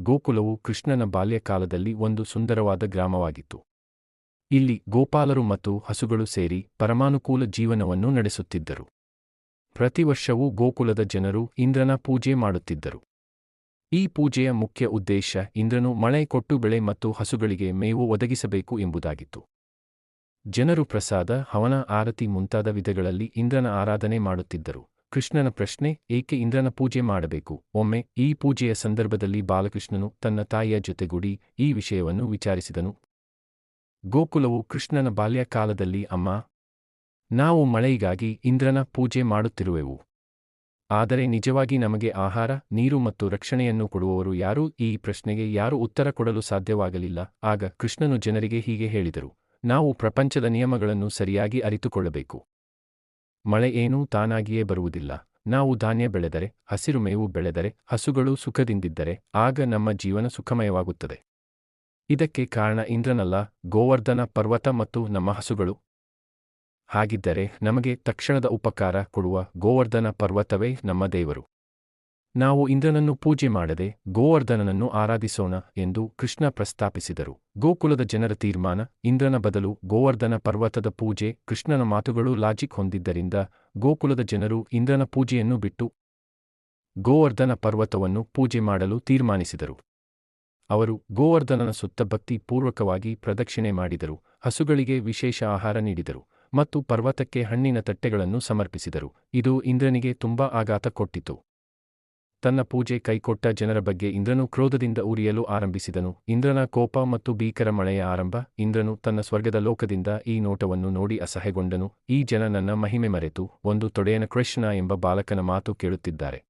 ಗೋಕುಲವು ಕೃಷ್ಣನ ಬಾಲ್ಯಕಾಲದಲ್ಲಿ ಒಂದು ಸುಂದರವಾದ ಗ್ರಾಮವಾಗಿತ್ತು. ಇಲ್ಲಿ ಗೋಪಾಲರು ಮತ್ತು ಹಸುಗಳು ಸೇರಿ ಪರಮಾನುಕೂಲ ಜೀವನವನ್ನು ನಡೆಸುತ್ತಿದ್ದರು. ಪ್ರತಿ ವರ್ಷವೂ ಗೋಕುಲದ ಜನರು ಇಂದ್ರನ ಪೂಜೆ ಮಾಡುತ್ತಿದ್ದರು. ಈ ಪೂಜೆಯ ಮುಖ್ಯ ಉದ್ದೇಶ ಇಂದ್ರನು ಮಳೆ, ಕೊಟ್ಟು ಬೆಳೆ ಮತ್ತು ಹಸುಗಳಿಗೆ ಮೇವು ಒದಗಿಸಬೇಕು ಎಂಬುದಾಗಿತ್ತು. ಜನರು ಪ್ರಸಾದ, ಹವನ, ಆರತಿ ಮುಂತಾದ ವಿಧಗಳಲ್ಲಿ ಇಂದ್ರನ ಆರಾಧನೆ ಮಾಡುತ್ತಿದ್ದರು. ಕೃಷ್ಣನ ಪ್ರಶ್ನೆ, ಏಕೆ ಇಂದ್ರನ ಪೂಜೆ ಮಾಡಬೇಕು? ಒಮ್ಮೆ ಈ ಪೂಜೆಯ ಸಂದರ್ಭದಲ್ಲಿ ಬಾಲಕೃಷ್ಣನು ತನ್ನ ತಾಯಿಯ ಜೊತೆಗೂಡಿ ಈ ವಿಷಯವನ್ನು ವಿಚಾರಿಸಿದನು. ಗೋಕುಲವು ಕೃಷ್ಣನ ಬಾಲ್ಯಕಾಲದಲ್ಲಿ, ಅಮ್ಮ, ನಾವು ಮಳೆಗಾಗಿ ಇಂದ್ರನ ಪೂಜೆ ಮಾಡುತ್ತಿರುವೆವು. ಆದರೆ ನಿಜವಾಗಿ ನಮಗೆ ಆಹಾರ, ನೀರು ಮತ್ತು ರಕ್ಷಣೆಯನ್ನು ಕೊಡುವವರು ಯಾರೂ? ಈ ಪ್ರಶ್ನೆಗೆ ಯಾರು ಉತ್ತರ ಕೊಡಲು ಸಾಧ್ಯವಾಗಲಿಲ್ಲ. ಆಗ ಕೃಷ್ಣನು ಜನರಿಗೆ ಹೀಗೆ ಹೇಳಿದರು, ನಾವು ಪ್ರಪಂಚದ ನಿಯಮಗಳನ್ನು ಸರಿಯಾಗಿ ಅರಿತುಕೊಳ್ಳಬೇಕು. ಮಳೆ ಏನೂ ತಾನಾಗಿಯೇ ಬರುವುದಿಲ್ಲ. ನಾವು ಧಾನ್ಯ ಬೆಳೆದರೆ, ಹಸಿರು ಮೇವು ಬೆಳೆದರೆ, ಹಸುಗಳು ಸುಖದಿಂದಿದ್ದರೆ, ಆಗ ನಮ್ಮ ಜೀವನ ಸುಖಮಯವಾಗುತ್ತದೆ. ಇದಕ್ಕೆ ಕಾರಣ ಇಂದ್ರನಲ್ಲ, ಗೋವರ್ಧನ ಪರ್ವತ ಮತ್ತು ನಮ್ಮ ಹಸುಗಳು. ಹಾಗಿದ್ದರೆ ನಮಗೆ ತಕ್ಷಣದ ಉಪಕಾರ ಕೊಡುವ ಗೋವರ್ಧನ ಪರ್ವತವೇ ನಮ್ಮ ದೇವರು. ನಾವು ಇಂದ್ರನನ್ನು ಪೂಜೆ ಮಾಡದೆ ಗೋವರ್ಧನನನ್ನು ಆರಾಧಿಸೋಣ ಎಂದು ಕೃಷ್ಣ ಪ್ರಸ್ತಾಪಿಸಿದರು. ಗೋಕುಲದ ಜನರ ತೀರ್ಮಾನ, ಇಂದ್ರನ ಬದಲು ಗೋವರ್ಧನ ಪರ್ವತದ ಪೂಜೆ, ಕೃಷ್ಣನ ಮಾತುಗಳು ಲಾಜಿಕ್ ಹೊಂದಿದ್ದರಿಂದ ಗೋಕುಲದ ಜನರು ಇಂದ್ರನ ಪೂಜೆಯನ್ನು ಬಿಟ್ಟು ಗೋವರ್ಧನ ಪರ್ವತವನ್ನು ಪೂಜೆ ಮಾಡಲು ತೀರ್ಮಾನಿಸಿದರು. ಅವರು ಗೋವರ್ಧನನ ಸುತ್ತ ಭಕ್ತಿ ಪೂರ್ವಕವಾಗಿ ಪ್ರದಕ್ಷಿಣೆ ಮಾಡಿದರು, ಹಸುಗಳಿಗೆ ವಿಶೇಷ ಆಹಾರ ನೀಡಿದರು ಮತ್ತು ಪರ್ವತಕ್ಕೆ ಹಣ್ಣಿನ ತಟ್ಟೆಗಳನ್ನು ಸಮರ್ಪಿಸಿದರು. ಇದು ಇಂದ್ರನಿಗೆ ತುಂಬಾ ಆಘಾತ ಕೊಟ್ಟಿತು. ತನ್ನ ಪೂಜೆ ಕೈಕೊಟ್ಟ ಜನರ ಬಗ್ಗೆ ಇಂದ್ರನು ಕ್ರೋಧದಿಂದ ಉರಿಯಲು ಆರಂಭಿಸಿದನು. ಇಂದ್ರನ ಕೋಪ ಮತ್ತು ಭೀಕರ ಮಳೆಯ ಆರಂಭ, ಇಂದ್ರನು ತನ್ನ ಸ್ವರ್ಗದ ಲೋಕದಿಂದ ಈ ನೋಟವನ್ನು ನೋಡಿ ಅಸಹ್ಯಗೊಂಡನು. ಈ ಜನ ನನ್ನ ಮಹಿಮೆ ಮರೆತು, ಒಂದು ತೊಡೆಯನ ಕೃಷ್ಣ ಎಂಬ ಬಾಲಕನ ಮಾತು ಕೇಳುತ್ತಿದ್ದಾರೆ.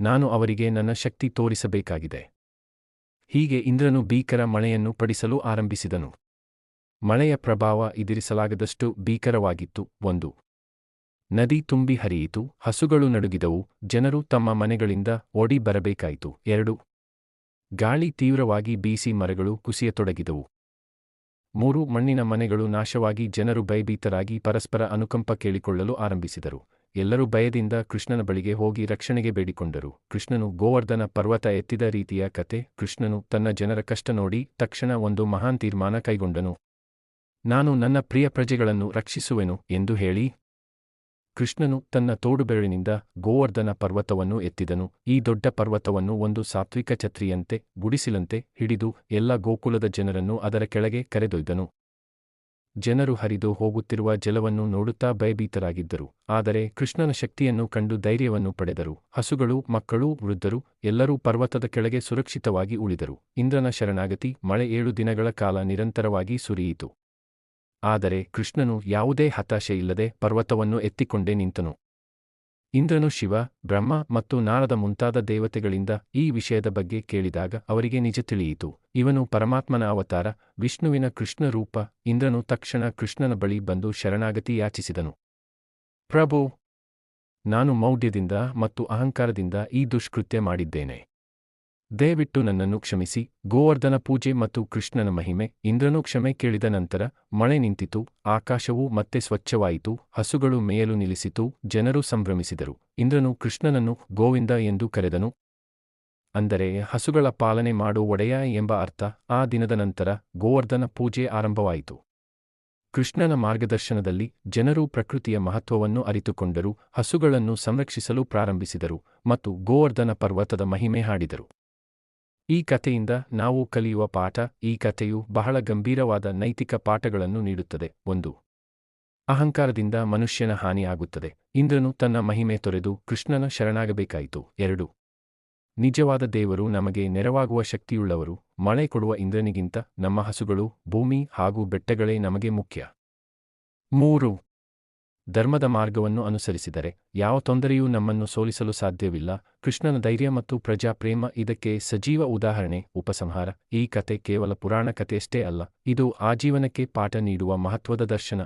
ನಾನು ಅವರಿಗೆ ನನ್ನ ಶಕ್ತಿ ತೋರಿಸಬೇಕಾಗಿದೆ. ಹೀಗೆ ಇಂದ್ರನು ಭೀಕರ ಮಳೆಯನ್ನು ಪಡಿಸಲು ಆರಂಭಿಸಿದನು. ಮಳೆಯ ಪ್ರಭಾವ ಇದಿರಿಸಲಾಗದಷ್ಟು ಭೀಕರವಾಗಿತ್ತು. ಒಂದು ನದಿ ತುಂಬಿ ಹರಿಯಿತು, ಹಸುಗಳು ನಡುಗಿದವು, ಜನರು ತಮ್ಮ ಮನೆಗಳಿಂದ ಓಡಿ ಬರಬೇಕಾಯಿತು. ಎರಡು, ಗಾಳಿ ತೀವ್ರವಾಗಿ ಬೀಸಿ ಮರಗಳು ಕುಸಿಯತೊಡಗಿದವು. ಮೂರು, ಮಣ್ಣಿನ ಮನೆಗಳು ನಾಶವಾಗಿ ಜನರು ಭಯಭೀತರಾಗಿ ಪರಸ್ಪರ ಅನುಕಂಪ ಕೇಳಿಕೊಳ್ಳಲು ಆರಂಭಿಸಿದರು. ಎಲ್ಲರೂ ಭಯದಿಂದ ಕೃಷ್ಣನ ಬಳಿಗೆ ಹೋಗಿ ರಕ್ಷಣೆಗೆ ಬೇಡಿಕೊಂಡರು. ಕೃಷ್ಣನು ಗೋವರ್ಧನ ಪರ್ವತ ಎತ್ತಿದ ರೀತಿಯ ಕತೆ. ಕೃಷ್ಣನು ತನ್ನ ಜನರ ಕಷ್ಟ ನೋಡಿ ತಕ್ಷಣ ಒಂದು ಮಹಾನ್ ತೀರ್ಮಾನ ಕೈಗೊಂಡನು. ನಾನು ನನ್ನ ಪ್ರಿಯ ಪ್ರಜೆಗಳನ್ನು ರಕ್ಷಿಸುವೆನು ಎಂದು ಹೇಳಿ ಕೃಷ್ಣನು ತನ್ನ ತೋಡುಬೆರಳಿನಿಂದ ಗೋವರ್ಧನ ಪರ್ವತವನ್ನು ಎತ್ತಿದನು. ಈ ದೊಡ್ಡ ಪರ್ವತವನ್ನು ಒಂದು ಸಾತ್ವಿಕ ಛತ್ರಿಯಂತೆ ಗುಡಿಸಿಲಂತೆ ಹಿಡಿದು ಎಲ್ಲ ಗೋಕುಲದ ಜನರನ್ನು ಅದರ ಕೆಳಗೆ ಕರೆದೊಯ್ದನು. ಜನರು ಹರಿದು ಹೋಗುತ್ತಿರುವ ಜಲವನ್ನು ನೋಡುತ್ತಾ ಭಯಭೀತರಾಗಿದ್ದರು. ಆದರೆ ಕೃಷ್ಣನ ಶಕ್ತಿಯನ್ನು ಕಂಡು ಧೈರ್ಯವನ್ನು ಪಡೆದರು. ಹಸುಗಳು, ಮಕ್ಕಳು, ವೃದ್ಧರು ಎಲ್ಲರೂ ಪರ್ವತದ ಕೆಳಗೆ ಸುರಕ್ಷಿತವಾಗಿ ಉಳಿದರು. ಇಂದ್ರನ ಶರಣಾಗತಿ ಮಳೆ ಏಳು ದಿನಗಳ ಕಾಲ ನಿರಂತರವಾಗಿ ಸುರಿಯಿತು. ಆದರೆ ಕೃಷ್ಣನು ಯಾವುದೇ ಹತಾಶೆ ಇಲ್ಲದೆ ಪರ್ವತವನ್ನು ಎತ್ತಿಕೊಂಡೇ ನಿಂತನು. ಇಂದ್ರನು ಶಿವ, ಬ್ರಹ್ಮ ಮತ್ತು ನಾರದ ಮುಂತಾದ ದೇವತೆಗಳಿಂದ ಈ ವಿಷಯದ ಬಗ್ಗೆ ಕೇಳಿದಾಗ ಅವರಿಗೆ ನಿಜ ತಿಳಿಯಿತು. ಇವನು ಪರಮಾತ್ಮನ ಅವತಾರ, ವಿಷ್ಣುವಿನ ಕೃಷ್ಣ ರೂಪ, ಇಂದ್ರನು ತಕ್ಷಣ ಕೃಷ್ಣನ ಬಳಿ ಬಂದು ಶರಣಾಗತಿ ಯಾಚಿಸಿದನು. ಪ್ರಭು, ನಾನು ಮೌಢ್ಯದಿಂದ ಮತ್ತು ಅಹಂಕಾರದಿಂದ ಈ ದುಷ್ಕೃತ್ಯ ಮಾಡಿದ್ದೇನೆ. ದಯವಿಟ್ಟು ನನ್ನನ್ನು ಕ್ಷಮಿಸಿ. ಗೋವರ್ಧನ ಪೂಜೆ ಮತ್ತು ಕೃಷ್ಣನ ಮಹಿಮೆ. ಇಂದ್ರನು ಕ್ಷಮೆ ಕೇಳಿದ ನಂತರ ಮಳೆ ನಿಂತಿತು, ಆಕಾಶವು ಮತ್ತೆ ಸ್ವಚ್ಛವಾಯಿತು, ಹಸುಗಳು ಮೇಯಲು ನಿಲ್ಲಿಸಿತು, ಜನರು ಸಂಭ್ರಮಿಸಿದರು. ಇಂದ್ರನು ಕೃಷ್ಣನನ್ನು ಗೋವಿಂದ ಎಂದು ಕರೆದನು. ಅಂದರೆ ಹಸುಗಳ ಪಾಲನೆ ಮಾಡು ಒಡೆಯ ಎಂಬ ಅರ್ಥ ಆ ದಿನದ ನಂತರ ಗೋವರ್ಧನ ಪೂಜೆ ಆರಂಭವಾಯಿತು. ಕೃಷ್ಣನ ಮಾರ್ಗದರ್ಶನದಲ್ಲಿ ಜನರು ಪ್ರಕೃತಿಯ ಮಹತ್ವವನ್ನು ಅರಿತುಕೊಂಡರು, ಹಸುಗಳನ್ನು ಸಂರಕ್ಷಿಸಲು ಪ್ರಾರಂಭಿಸಿದರು ಮತ್ತು ಗೋವರ್ಧನ ಪರ್ವತದ ಮಹಿಮೆ ಹಾಡಿದರು. ಈ ಕಥೆಯಿಂದ ನಾವು ಕಲಿಯುವ ಪಾಠ ಈ ಕಥೆಯು ಬಹಳ ಗಂಭೀರವಾದ ನೈತಿಕ ಪಾಠಗಳನ್ನು ನೀಡುತ್ತದೆ. ಒಂದು, ಅಹಂಕಾರದಿಂದ ಮನುಷ್ಯನ ಹಾನಿಯಾಗುತ್ತದೆ ಇಂದ್ರನು ತನ್ನ ಮಹಿಮೆ ತೊರೆದು ಕೃಷ್ಣನ ಶರಣಾಗಬೇಕಾಯಿತು. ಎರಡು, ನಿಜವಾದ ದೇವರು ನಮಗೆ ನೆರವಾಗುವ ಶಕ್ತಿಯುಳ್ಳವರು. ಮಳೆ ಕೊಡುವ ಇಂದ್ರನಿಗಿಂತ ನಮ್ಮ ಹಸುಗಳು, ಭೂಮಿ ಹಾಗೂ ಬೆಟ್ಟಗಳೇ ನಮಗೆ ಮುಖ್ಯ. ಮೂರು ಧರ್ಮದ ಮಾರ್ಗವನ್ನು ಅನುಸರಿಸಿದರೆ ಯಾವ ತೊಂದರೆಯೂ ನಮ್ಮನ್ನು ಸೋಲಿಸಲು ಸಾಧ್ಯವಿಲ್ಲ. ಕೃಷ್ಣನ ಧೈರ್ಯ ಮತ್ತು ಪ್ರಜಾಪ್ರೇಮ ಇದಕ್ಕೆ ಸಜೀವ ಉದಾಹರಣೆ, ಉಪಸಂಹಾರ. ಈ ಕತೆ ಕೇವಲ ಪುರಾಣ ಕಥೆಯಷ್ಟೇ ಅಲ್ಲ, ಇದು ಆಜೀವನಕ್ಕೆ ಪಾಠ ನೀಡುವ ಮಹತ್ವದ ದರ್ಶನ.